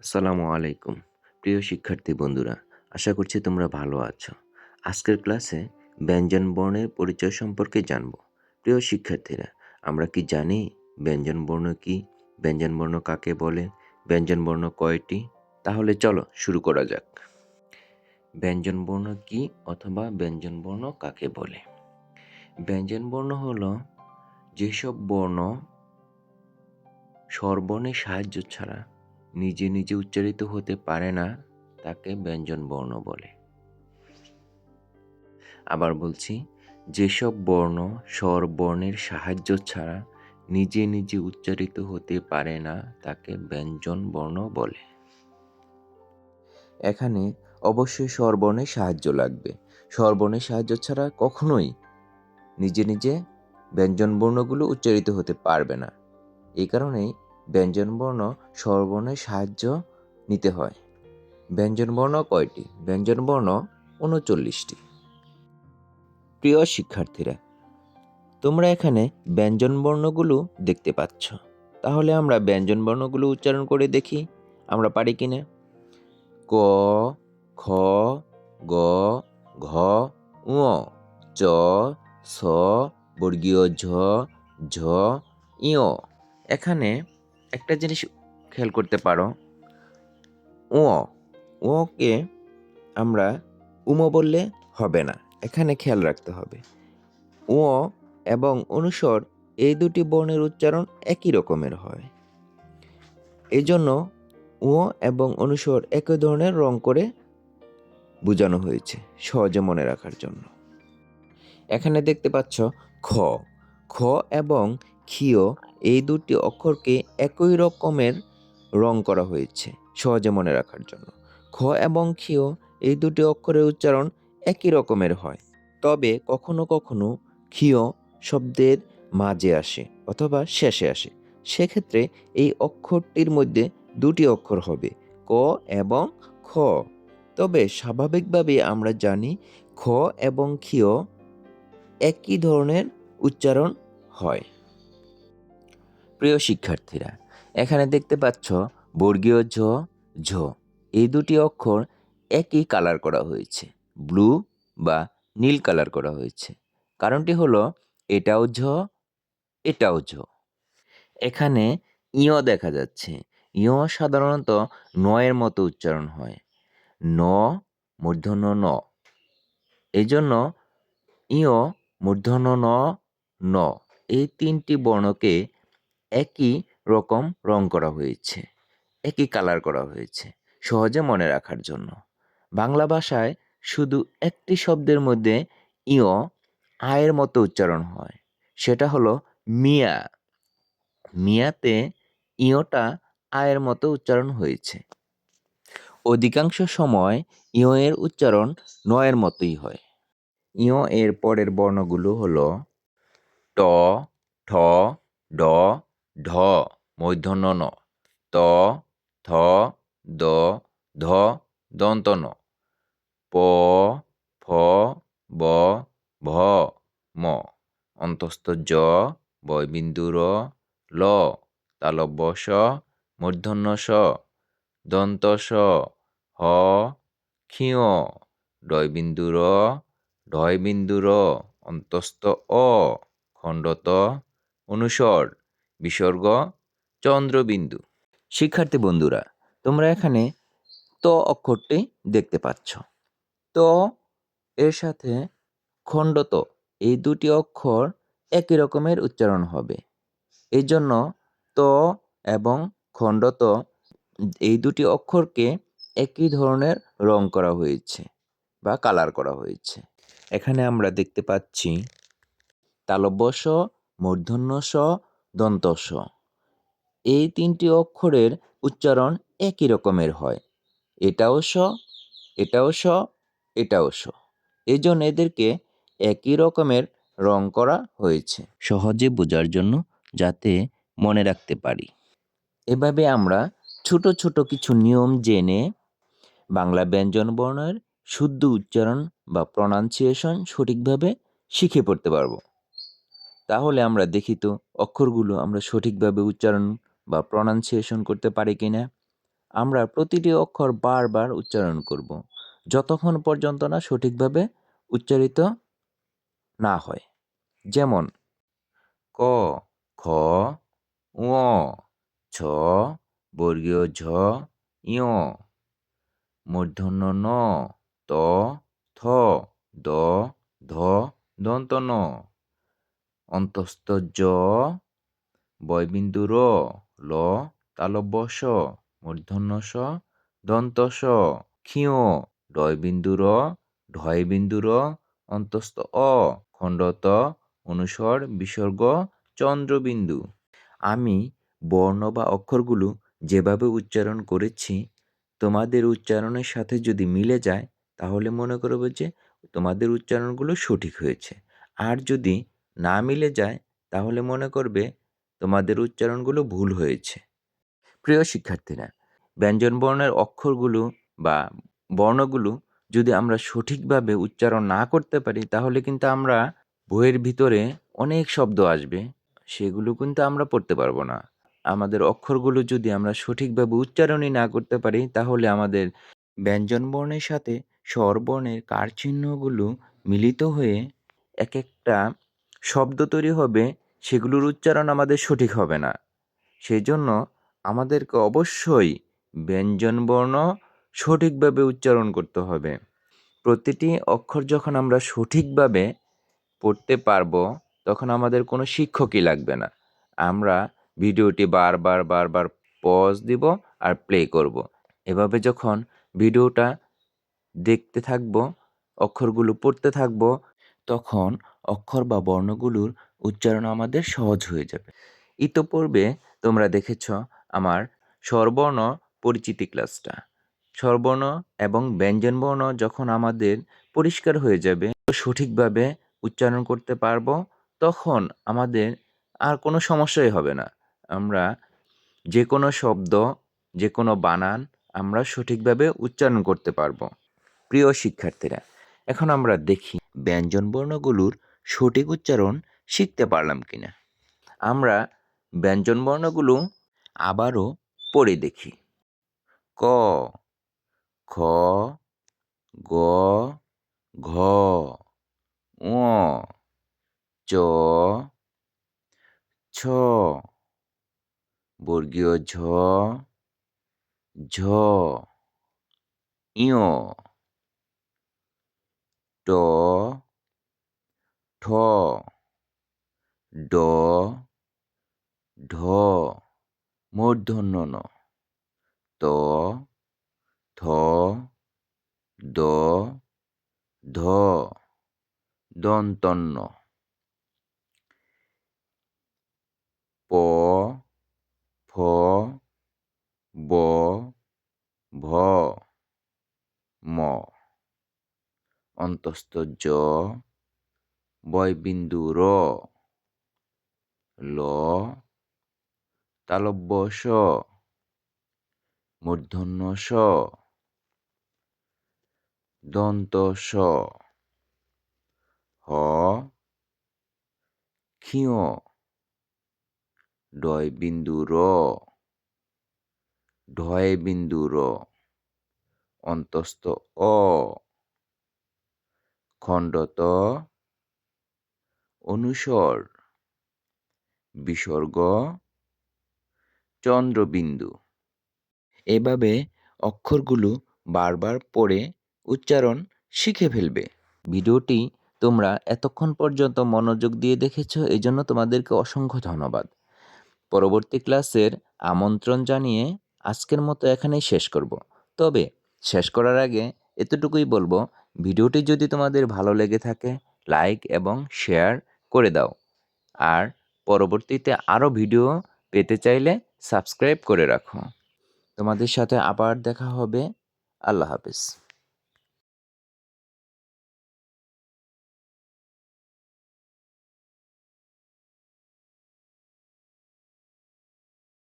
আসসালামু আলাইকুম। প্রিয় শিক্ষার্থী বন্ধুরা, আশা করছি তোমরা ভালো আছো। আজকের ক্লাসে ব্যঞ্জন বর্ণের পরিচয় সম্পর্কে জানব। প্রিয় শিক্ষার্থীরা, আমরা কি জানি ব্যঞ্জন বর্ণ কি? ব্যঞ্জন বর্ণ কাকে বলে? ব্যঞ্জন বর্ণ কয়টি? তাহলে চলো শুরু করা যাক। ব্যঞ্জন বর্ণ কি অথবা ব্যঞ্জন বর্ণ কাকে বলে? ব্যঞ্জন বর্ণ হলো যেসব বর্ণ স্বরবর্ণের সাহায্য ছাড়া নিজে নিজে উচ্চারিত হতে পারে না, তাকে ব্যঞ্জন বর্ণ বলে। আবার বলছি, যেসব বর্ণ স্বরবর্ণের সাহায্য ছাড়া নিজে নিজে উচ্চারিত হতে পারে না, তাকে ব্যঞ্জন বর্ণ বলে। এখানে অবশ্যই স্বরবর্ণের সাহায্য লাগবে। স্বরবর্ণের সাহায্য ছাড়া কখনোই নিজে নিজে ব্যঞ্জন বর্ণগুলো উচ্চারিত হতে পারবে না। এই কারণেই ব্যঞ্জনবর্ণ স্বরবর্ণের সাহায্য নিতে হয়। ব্যঞ্জনবর্ণ কয়টি? ব্যঞ্জনবর্ণ উনচল্লিশটি। প্রিয় শিক্ষার্থীরা, তোমরা এখানে ব্যঞ্জনবর্ণগুলো দেখতে পাচ্ছ। তাহলে আমরা ব্যঞ্জনবর্ণগুলো উচ্চারণ করে দেখি। আমরা পারি কি না ক, খ, গ, ঘ উ চ, স, বর্গীয় ঝ ঝ ইয় এখানে একটা জিনিস খেয়াল করতে পারো। ও, ওকে আমরা উমো বললে হবে না, এখানে খেয়াল রাখতে হবে। ও এবং অনুসর এই দুটি বর্ণের উচ্চারণ একই রকমের হয়। এই জন্য ও এবং অনুসর একই ধরনের রং করে বোঝানো হয়েছে সহজে মনে রাখার জন্য। এখানে দেখতে পাচ্ছ খ খ এবং ক্ষীয় এই দুটি অক্ষরকে একই রকমের রং করা হয়েছে সহজে মনে রাখার জন্য। খ এবং ক্ষীয় এই দুটি অক্ষরের উচ্চারণ একই রকমের হয়। তবে কখনো কখনো ক্ষীয় শব্দের মাঝে আসে অথবা শেষে আসে। সেক্ষেত্রে এই অক্ষরটির মধ্যে দুটি অক্ষর হবে ক এবং খ। তবে স্বাভাবিকভাবে আমরা জানি খ এবং ক্ষীয় একই ধরনের উচ্চারণ হয়। প্রিয় শিক্ষার্থীরা, এখানে দেখতে পাচ্ছ বর্গীয় ঝ ঝ। এই দুটি অক্ষর একই কালার করা হয়েছে ব্লু বা নীল কালার করা হয়েছে। কারণটি হলো এটাও ঝ এটাও ঝ। এখানে ইয় দেখা যাচ্ছে। ইয় সাধারণত নয়ের মতো উচ্চারণ হয়। ন মূর্ধন্য ন। এই জন্য ইয় মূর্ধন্য ন ন। এই তিনটি বর্ণকে একই রকম রং করা হয়েছে, একই কালার করা হয়েছে সহজে মনে রাখার জন্য। বাংলা ভাষায় শুধু একটি শব্দের মধ্যে ইয়, আয়ের মতো উচ্চারণ হয়, সেটা হলো মিয়া। মিয়াতে ইয়টা আয়ের মতো উচ্চারণ হয়েছে। অধিকাংশ সময় ইয় এর উচ্চারণ নয়ের মতোই হয়। ইয় এর পরের বর্ণগুলো হলো ট, ঠ, ড ঢ মূর্ধন্য ন, ত, থ, দ, ধ, দন্ত ন। প, ফ, ব, ভ, ম। অন্তস্থ জ বয়বিন্দু ল। তালব্য স মূর্ধন্য স দন্ত স হ ক্ষিয় ডয়বিন্দু র অন্তস্থ অ, খণ্ডত অনুস্বর বিসর্গ, চন্দ্রবিন্দু। শিক্ষার্থী বন্ধুরা, তোমরা এখানে ত অক্ষরটি দেখতে পাচ্ছ। ত এর সাথে খণ্ডত এই দুটি অক্ষর একই রকমের উচ্চারণ হবে। এই জন্য ত এবং খণ্ডত এই দুটি অক্ষরকে একই ধরনের রং করা হয়েছে বা কালার করা হয়েছে। এখানে আমরা দেখতে পাচ্ছি তালব্য স, মূর্ধন্য স দন্ত এই তিনটি অক্ষরের উচ্চারণ একই রকমের হয়। এটাও স এটাও স এটাও স এই জন্য এদেরকে একই রকমের রং করা হয়েছে। সহজে বোঝার জন্য যাতে মনে রাখতে পারি। এভাবে আমরা ছোট ছোট কিছু নিয়ম জেনে বাংলা ব্যঞ্জন বর্ণের শুদ্ধ উচ্চারণ বা প্রনাউন্সিয়েশন সঠিকভাবে শিখে পড়তে পারব। তাহলে আমরা দেখি তো অক্ষরগুলো আমরা সঠিকভাবে উচ্চারণ বা প্রনাউন্সিয়েশন করতে পারি কিনা, আমরা প্রতিটি অক্ষর বারবার উচ্চারণ করব, যতক্ষণ পর্যন্ত না সঠিকভাবে উচ্চারিত না হয়। যেমন, ক, খ, ঙ ছ বর্গীয় ঝ ইয় মূর্ধন্য ন, ত, থ, দ, ধ, দন্ত ন। অন্তস্থ জ বয়বিন্দু র, ল তালব্য স মূর্ধন্য স দন্ত স ক্ষিয়, ডয়বিন্দু র, ঢয়বিন্দু র, অন্তস্থ অ, খণ্ডত, অনুসর, বিসর্গ, চন্দ্রবিন্দু। আমি বর্ণ বা অক্ষরগুলো যেভাবে উচ্চারণ করেছি, তোমাদের উচ্চারণের সাথে যদি মিলে যায়, তাহলে মনে করবে যে তোমাদের উচ্চারণগুলো সঠিক হয়েছে। আর যদি না মিলে যায়, তাহলে মনে করবে তোমাদের উচ্চারণগুলো ভুল হয়েছে। প্রিয় শিক্ষার্থীরা, ব্যঞ্জন বর্ণের অক্ষরগুলো বা বর্ণগুলো যদি আমরা সঠিকভাবে উচ্চারণ না করতে পারি, তাহলে কিন্তু আমরা বইয়ের ভিতরে অনেক শব্দ আসবে, সেগুলো কিন্তু আমরা পড়তে পারব না। আমাদের অক্ষরগুলো যদি আমরা সঠিকভাবে উচ্চারণই না করতে পারি, তাহলে আমাদের ব্যঞ্জন বর্ণের সাথে স্বরবর্ণের কার চিহ্নগুলো মিলিত হয়ে এক একটা শব্দ তৈরি হবে, সেগুলোর উচ্চারণ আমাদের সঠিক হবে না। সেই জন্য আমাদেরকে অবশ্যই ব্যঞ্জনবর্ণ সঠিকভাবে উচ্চারণ করতে হবে। প্রতিটি অক্ষর যখন আমরা সঠিকভাবে পড়তে পারব, তখন আমাদের কোনো শিক্ষকই লাগবে না। আমরা ভিডিওটি বারবার বারবার পজ দিব আর প্লে করব। এভাবে যখন ভিডিওটা দেখতে থাকব, অক্ষরগুলো পড়তে থাকব, তখন অক্ষর বা বর্ণগুলোর উচ্চারণ আমাদের সহজ হয়ে যাবে। ইতোপূর্বে তোমরা দেখেছ আমার স্বরবর্ণ পরিচিতি ক্লাসটা। স্বরবর্ণ এবং ব্যঞ্জনবর্ণ যখন আমাদের পরিষ্কার হয়ে যাবে, সঠিকভাবে উচ্চারণ করতে পারব, তখন আমাদের আর কোনো সমস্যাই হবে না। আমরা যে কোনো শব্দ যে কোনো বানান আমরা সঠিকভাবে উচ্চারণ করতে পারব। প্রিয় শিক্ষার্থীরা, এখন আমরা দেখি ব্যঞ্জন বর্ণগুলোর সঠিক উচ্চারণ শিখতে পারলাম কিনা। আমরা ব্যঞ্জন বর্ণগুলো আবারও পড়ে দেখি। ক, খ, গ, ঘ চ, ছ, বর্গীয় ঝ ঝ ইয় ট ঠ ড, ঢ মূর্ধন্য ন ত, থ, দ, ধ, দন্তন্য। প, ফ, ব, ভ, ম। অন্তস্থ জ বয়বিন্দু র। ল। তালব্য স। মূর্ধন্য স। দন্ত স। হ। ক্ষিয়। ডয় বিন্দু র। ঢয় বিন্দু র। অন্তস্থ অ। খণ্ডত অনুস্বর বিসর্গ চন্দ্রবিন্দু। এভাবে অক্ষরগুলো বারবার পড়ে উচ্চারণ শিখে ফেলবে। ভিডিওটি তোমরা এতক্ষণ পর্যন্ত মনোযোগ দিয়ে দেখেছ এই জন্য তোমাদেরকে অসংখ্য ধন্যবাদ। পরবর্তী ক্লাসের আমন্ত্রণ জানিয়ে আজকের মতো এখানেই শেষ করব। তবে শেষ করার আগে এতটুকুই বলব, ভিডিওটি যদি তোমাদের ভালো লেগে থাকে, লাইক এবং শেয়ার করে দাও। আর পরবর্তীতে আরও ভিডিও পেতে চাইলে সাবস্ক্রাইব করে রাখো। তোমাদের সাথে আবার দেখা হবে। আল্লাহ হাফেজ।